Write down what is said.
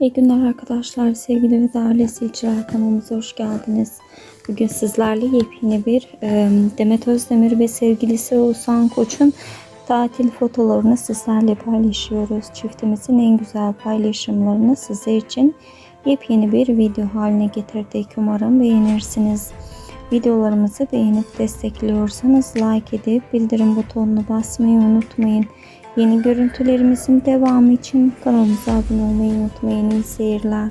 İyi günler arkadaşlar. Sevgili ve değerli izleyiciler kanalımıza hoş geldiniz. Bugün sizlerle yepyeni bir Demet Özdemir ve sevgilisi Oğuzhan Koç'un tatil fotolarını sizlerle paylaşıyoruz. Çiftimizin en güzel paylaşımlarını sizler için yepyeni bir video haline getirdik. Umarım beğenirsiniz. Videolarımızı beğenip destekliyorsanız like edip bildirim butonuna basmayı unutmayın. Yeni görüntülerimizin devamı için kanalımıza abone olmayı unutmayın. İyi seyirler.